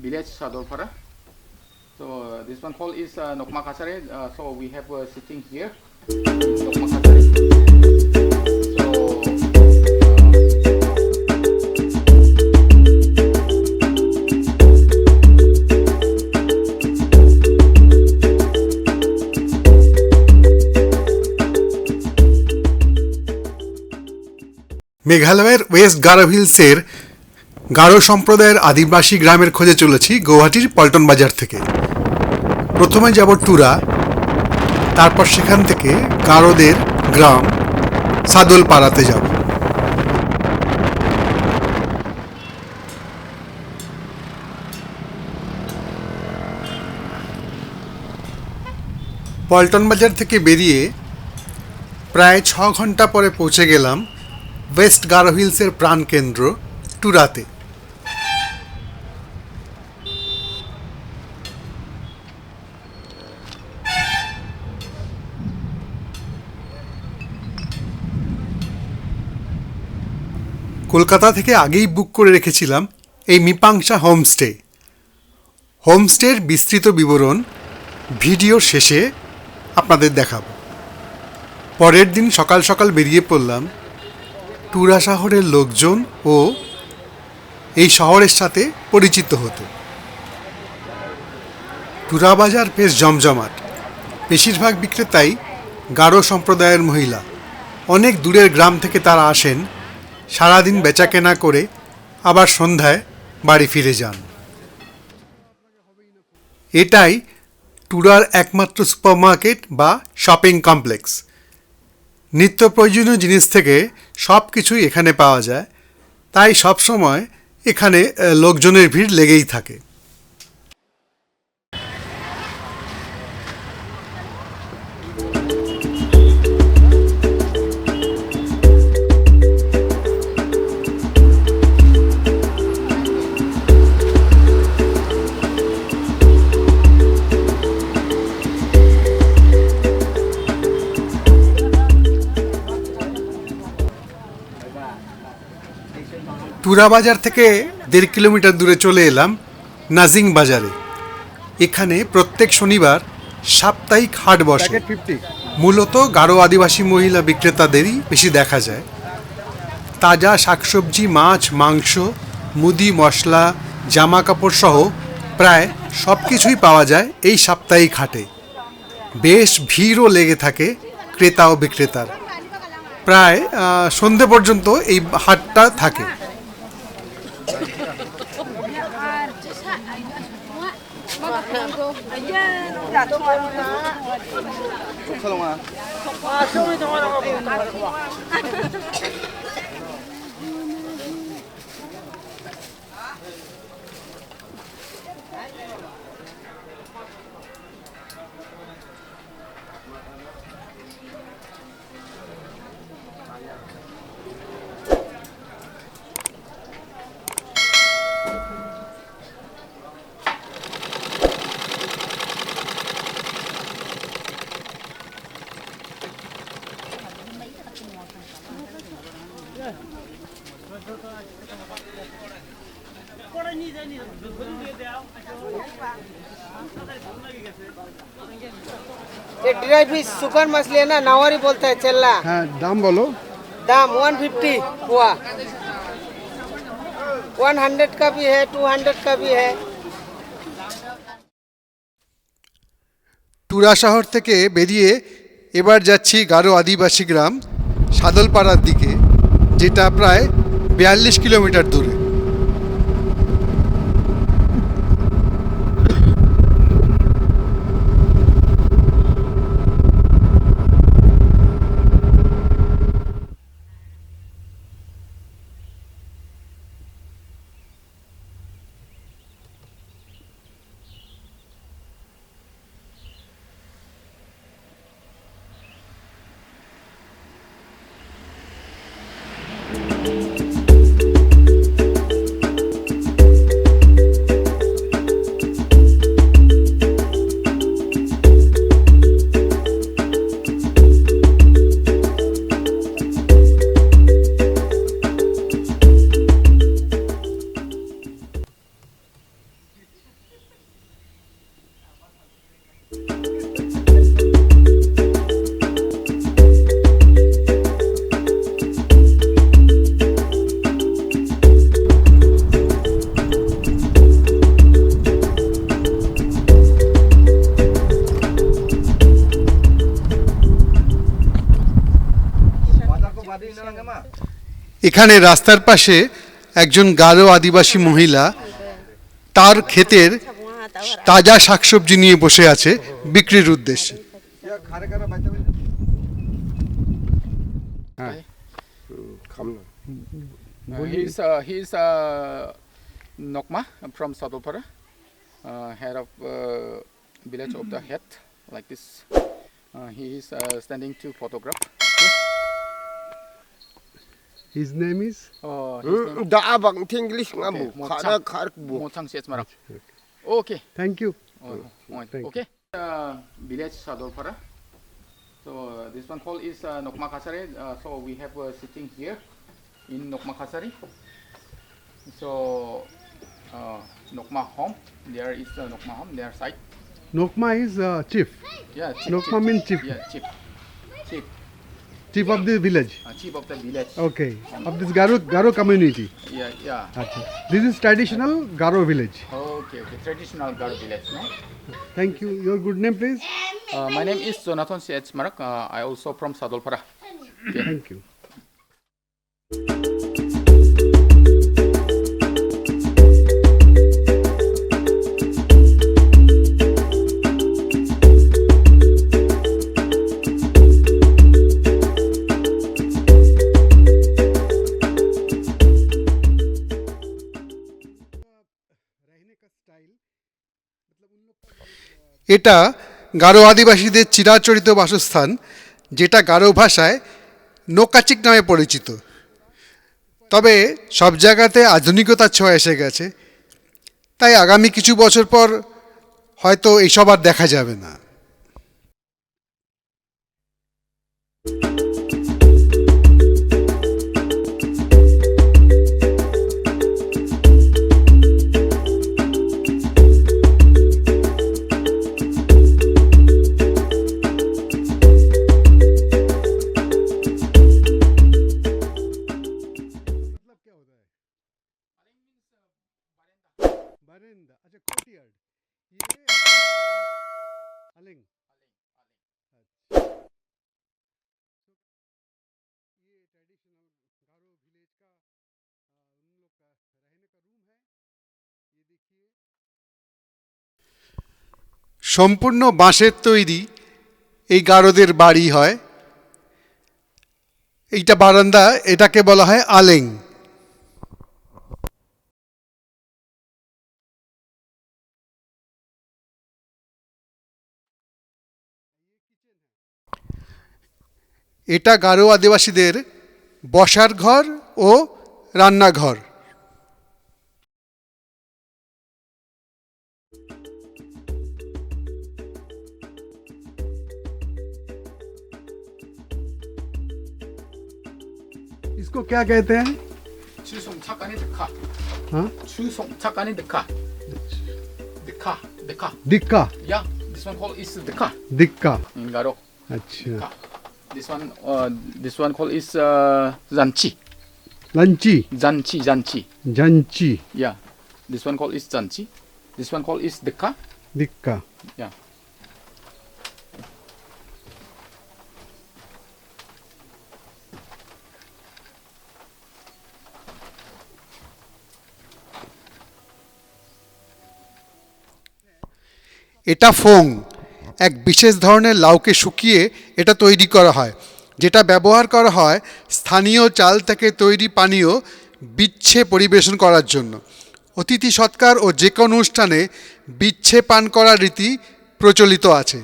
village Sadolpara. So uh, this one called is uh, Nokma Kasare. Uh, so we have uh, sitting here. Nokma Kasare. মেঘালয়ের west Garo হিলসের গারো সম্প্রদায়ের আদিবাসী গ্রামের খোঁজে চলেছি গৌহাটির পল্টন বাজার থেকে। প্রথমে যাব টুরা, তারপর সেখান থেকে গারোদের গ্রাম সাদল পাড়াতে যাব। পল্টন বাজার থেকে বেরিয়ে প্রায় ছ ঘণ্টা পরে পৌঁছে গেলাম ওয়েস্ট গারো হিলসের প্রাণকেন্দ্র টুরাতে। কলকাতা থেকে আগেই বুক করে রেখেছিলাম এই মিপাংসা হোমস্টে। হোমস্টের বিস্তৃত বিবরণ ভিডিও শেষে আপনাদের দেখাবো। পরের দিন সকাল সকাল বেরিয়ে পড়লাম টুরা শহরের লোকজন ও এই শহরের সাথে পরিচিত হতে। টুরা বাজার বেশ জমজমাট। বেশিরভাগ বিক্রেতাই গারো সম্প্রদায়ের মহিলা। অনেক দূরের গ্রাম থেকে তারা আসেন সারাদিন বেচাকেনা করে আবার সন্ধ্যায় বাড়ি ফিরে যান। এটাই টুরার একমাত্র সুপার মার্কেট বা শপিং কমপ্লেক্স। নিত্য প্রয়োজনীয় জিনিস থেকে সব কিছুই এখানে পাওয়া যায়। তাই সবসময় এখানে লোকজনের ভিড় লেগেই থাকে। টুরা বাজার থেকে দেড় কিলোমিটার দূরে চলে এলাম নাজিং বাজারে। এখানে প্রত্যেক শনিবার সাপ্তাহিক হাট বসে। মূলত গারো আদিবাসী মহিলা বিক্রেতাদেরই বেশি দেখা যায়। তাজা শাকসবজি মাছ মাংস মুদি মশলা জামা কাপড় সহ প্রায় সব কিছুই পাওয়া যায় এই সাপ্তাহিক হাটে। বেশ ভিড়ও লেগে থাকে ক্রেতা ও বিক্রেতার। প্রায় সন্ধে পর্যন্ত এই হাটটা থাকে। ड्राई फिश सुपर मछली है ना नावरी बोलते हैं चल्ला হ্যাঁ দাম বলো दाम 150 हुआ 100 का भी है 200 का भी है টুরা শহর থেকে বেরিয়ে এবার যাচ্ছি গারো আদিবাসী গ্রাম সাদলপাড়ার দিকে যেটা প্রায় বিয়াল্লিশ কিলোমিটার দূরে এখানে রাস্তার পাশে একজন গারো আদিবাসী মহিলা তার ক্ষেতের তাজা শাকসবজি নিয়ে বসে আছে বিক্রির উদ্দেশ্যে। Nokma from Sadpara head of village of the head like this he standing to photograph His name is Oh, his name Da abang English nga mo Kada chang. kar. Mo Chang Siet Marak. Okay. Thank you. Okay. Uh, village Sadolpara. So uh, this one called is uh, Nokma Kasare. Uh, so we have uh, sitting here in Nokma Kasari. So uh, Nokma home. There is uh, Nokma home. Their side. Nokma is uh, chief, Yeah. Chief, Nokma means chief. Yeah, chief. Chief. Chief of the village. Uh, chief of the village. Okay, of this Garo Garo community. Yeah, yeah. Acha. This is traditional Garo village. Okay, okay. Traditional Garo village, no? Thank you. Your good name, please. Uh, my name is Jonathan Siet Marak. Uh, I also from Sadolpara. Thank you. এটা গারো আদিবাসীদের চিরাচরিত বাসস্থান, যেটা গারো ভাষায় নোকাচিক নামে পরিচিত। তবে সব জায়গাতে আধুনিকতার ছোঁয়া এসে গেছে। তাই আগামী কিছু বছর পর হয়তো এইসব আর দেখা যাবে না। गारो विलेज का उन लोग का रहने का रूम है ये देखिए সম্পূর্ণ বাঁশের তৈরি এই গারোদের বাড়ি হয় এইটা বারান্দা এটাকে বলা হয় আলেং এটা গারো আদিবাসীদের বসার ঘর ও রান্নাঘর। इसको क्या कहते हैं? हाँ? दिखा दिखा दिखा दिखा या दिस वन कॉल दिखा दिखा अच्छा। This one this one call Lanchi. Janchi, Janchi. Janchi. Yeah. This one called is Janchi. This one called is Dekka. Dekka. Yeah. এটা ফোং এক বিশেষ ধরনের লাউকে শুকিয়ে এটা তৈরি করা হয় যেটা ব্যবহার করা হয় স্থানীয় চাল থেকে তৈরি পানীয় বিচ্ছে পরিবেশন করার জন্য। অতিথি সৎকার ও যে কোনো অনুষ্ঠানে বিচ্ছে পান করার রীতি প্রচলিত আছে।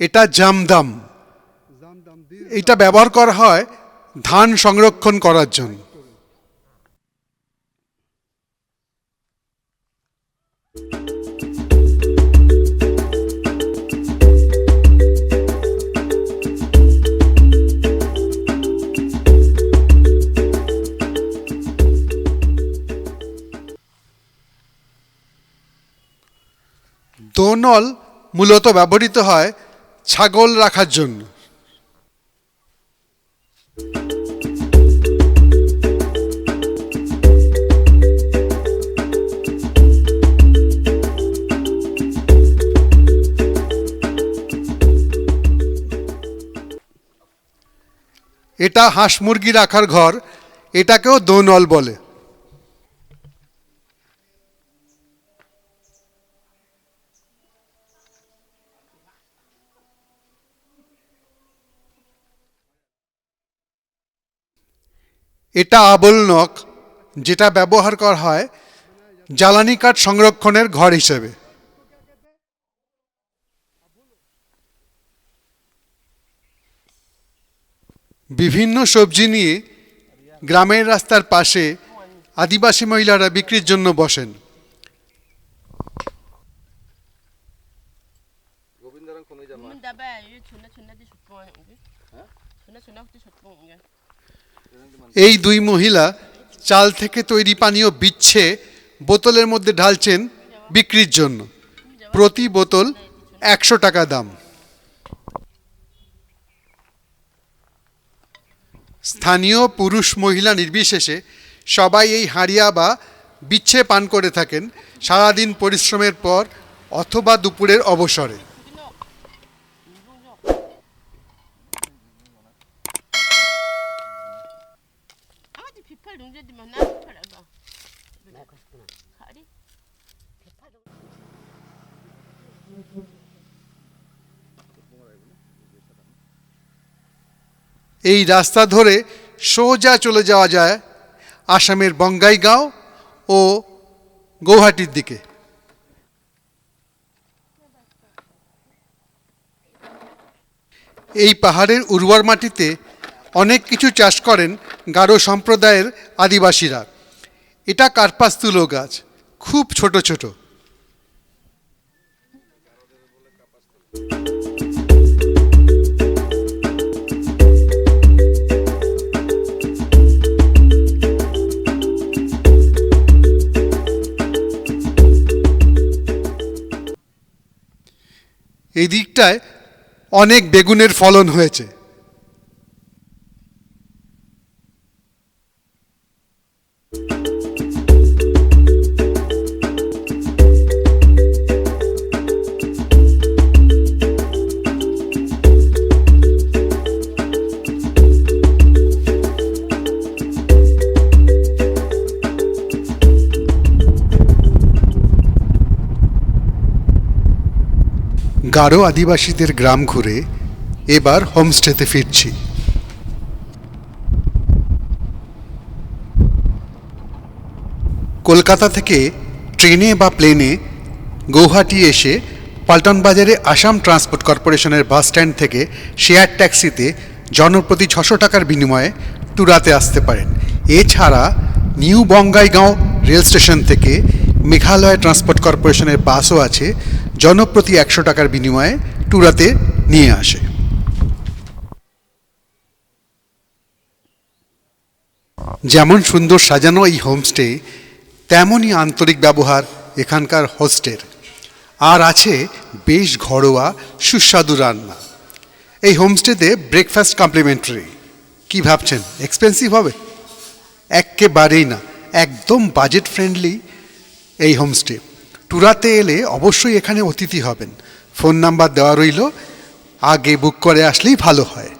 এটা জামদাম এটা ব্যবহার করা হয় ধান সংরক্ষণ করার জন্য। নল মূলত ব্যবহৃত হয় ছাগল রাখার জন্য। এটা হাঁস মুরগি রাখার ঘর, এটাকেও দোনল বলে। এটা আবল নখ যেটা ব্যবহার করা হয় জ্বালানি কাঠ সংরক্ষণের ঘর হিসেবে। বিভিন্ন সবজি নিয়ে গ্রামের রাস্তার পাশে আদিবাসী মহিলারা বিক্রির জন্য বসেন। 문 এই দুই মহিলা চাল থেকে তৈরি পানীয় বিচ্ছে বোতলের মধ্যে ঢালছেন বিক্রির জন্য। প্রতি বোতল একশো টাকা দাম। স্থানীয় পুরুষ মহিলা নির্বিশেষে সবাই এই হাঁড়িয়া বা বিচ্ছে পান করে থাকেন সারাদিন পরিশ্রমের পর অথবা দুপুরের অবসরে। এই রাস্তা ধরে সোজা চলে যাওয়া যায় আসামের বঙ্গাইগাঁও ও গৌহাটির দিকে। এই পাহাড়ের উর্বর মাটিতে অনেক কিছু চাষ করেন গারো সম্প্রদায়ের আদিবাসীরা। এটা কার্পাস্তুলো গাছ, খুব ছোট ছোট। এই দিকটায় অনেক বেগুনের ফলন হয়েছে। গারো আদিবাসীদের গ্রাম ঘুরে এবার হোমস্টেতে ফিরছি। কলকাতা থেকে ট্রেনে বা প্লেনে গৌহাটি এসে পাল্টন বাজারে আসাম ট্রান্সপোর্ট কর্পোরেশনের বাস স্ট্যান্ড থেকে শেয়ার ট্যাক্সিতে জনপ্রতি ছশো টাকার বিনিময়ে টুরাতে আসতে পারেন। এছাড়া নিউ বঙ্গাইগাঁও রেল স্টেশন থেকে মেঘালয় ট্রান্সপোর্ট কর্পোরেশনের বাসও আছে, জনপ্রতি একশো টাকার বিনিময়ে টুরাতে নিয়ে আসে। যেমন সুন্দর সাজানো এই হোমস্টে, তেমনই আন্তরিক ব্যবহার এখানকার হোস্টের। আর আছে বেশ ঘরোয়া, সুস্বাদু রান্না। এই হোমস্টেতে ব্রেকফাস্ট কমপ্লিমেন্টারি। কি ভাবছেন? এক্সপেন্সিভ হবে? একেবারেই না। একদম বাজেট ফ্রেন্ডলি এই হোমস্টে। টুরাতে এলে অবশ্যই এখানে অতিথি হবেন। ফোন নাম্বার দেওয়া রইল। আগে বুক করে আসলেই ভালো হয়।